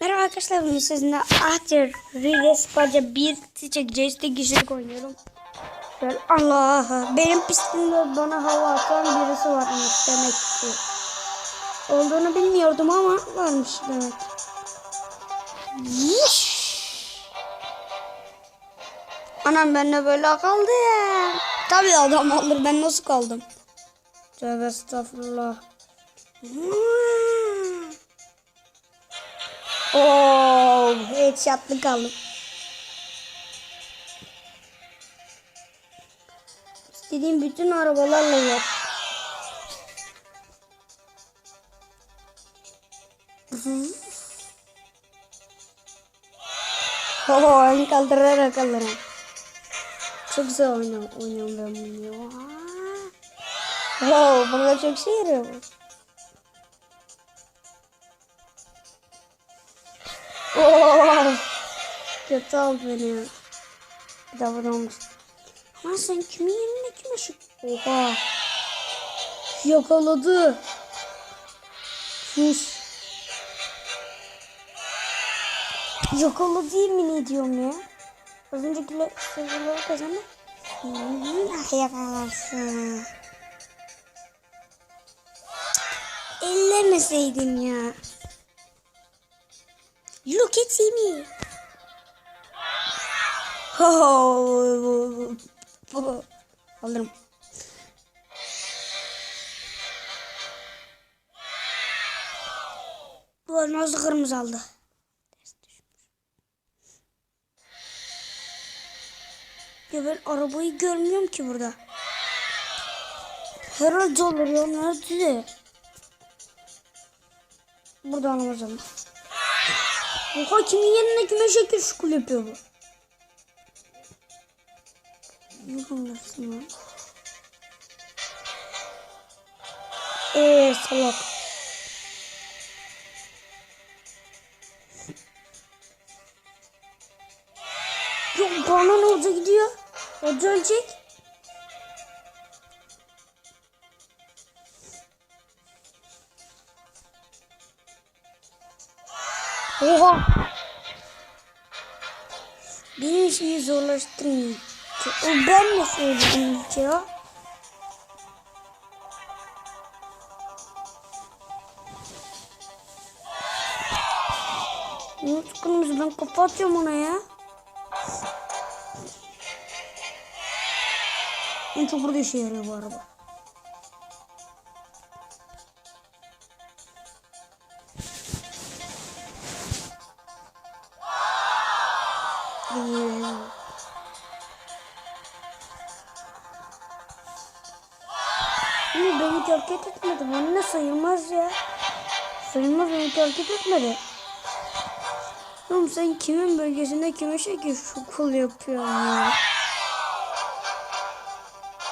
Merhaba arkadaşlar bugün sizinle Ahter Rile Spaca 1 çekeceğiz. Tek kişilik oynuyorum. Şöyle Allah benim pistimde bana hava atan birisi varmış demek ki. Olduğunu bilmiyordum ama varmış demek. Yiş! Anam ben de böyle kaldı ya. Tabii adam olur ben nasıl kaldım? Tövbe estağfurullah. Hmm. Oo, headshot'lı kaldım. İstediğim bütün arabalarla yer. Oo, ön kaldırarak alırım. Çok güzel oynuyorum, oynuyorum ben bunu. Oo, bana çok şey yarıyor. Oo, kötü oldu beni. Bir daha bana olmuş. Ama sen kimin yerine kime şu... Oha. Yakaladı. Sus. Yakaladı yemin ediyorum ya. Az öncekiler sözleri kazandı. Yakalarsın. Ellemeseydin ya. Me. Oh, alırım. Bu nasıl kırmızı aldı? Ya ben arabayı görmüyorum ki burada. Herhalde olur ya nerede? Burada alamaz ama. Oha kimin yerine kime şekil şukul yapıyor bu? Ne konuşsun lan? Eee salak. Yok bana ne olacak gidiyor? Hoca ölecek. Oha. Benim işimi zorlaştırmayın. Ben söyledim hiç ya? Nasıl kırmızı ben kafa atıyorum ona ya. En çok burada işe yarıyor bu araba. Ee, Ama beni hareket etmedi. Anne sayılmaz ya. Sayılmaz beni hareket etmedi. Oğlum sen kimin bölgesinde kime şekil şukul yapıyorsun ya?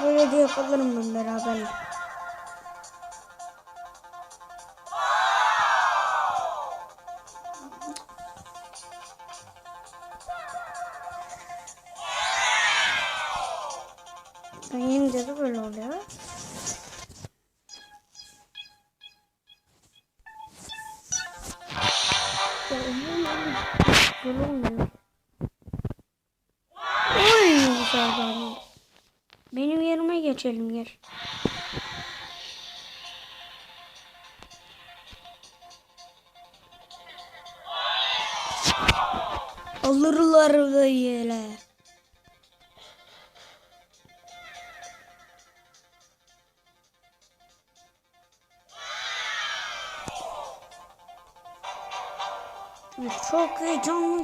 Böyle de yapalım ben beraber. Yenince de böyle oluyor. Böyle olmuyor. Benim yerime geçelim gel. Alırlar böyle. Çok heyecanlı.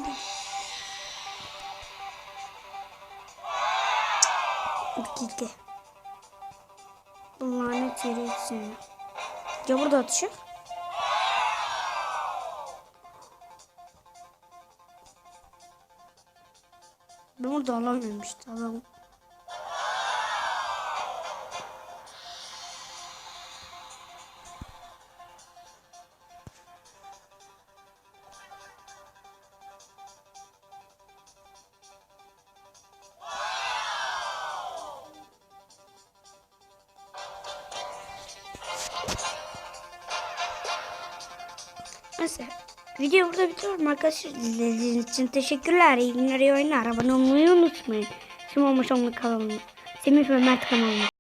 Gitti. Lanet yere gitsin ya. Burada atışı? Ben burada alamıyorum işte adam. Neyse. Video burada bitiriyorum arkadaşlar. İzlediğiniz için teşekkürler. İyi günler, iyi oyunlar. Abone olmayı unutmayın. Sim olmuş olmak kanalına. Semih ve Mert kanalına.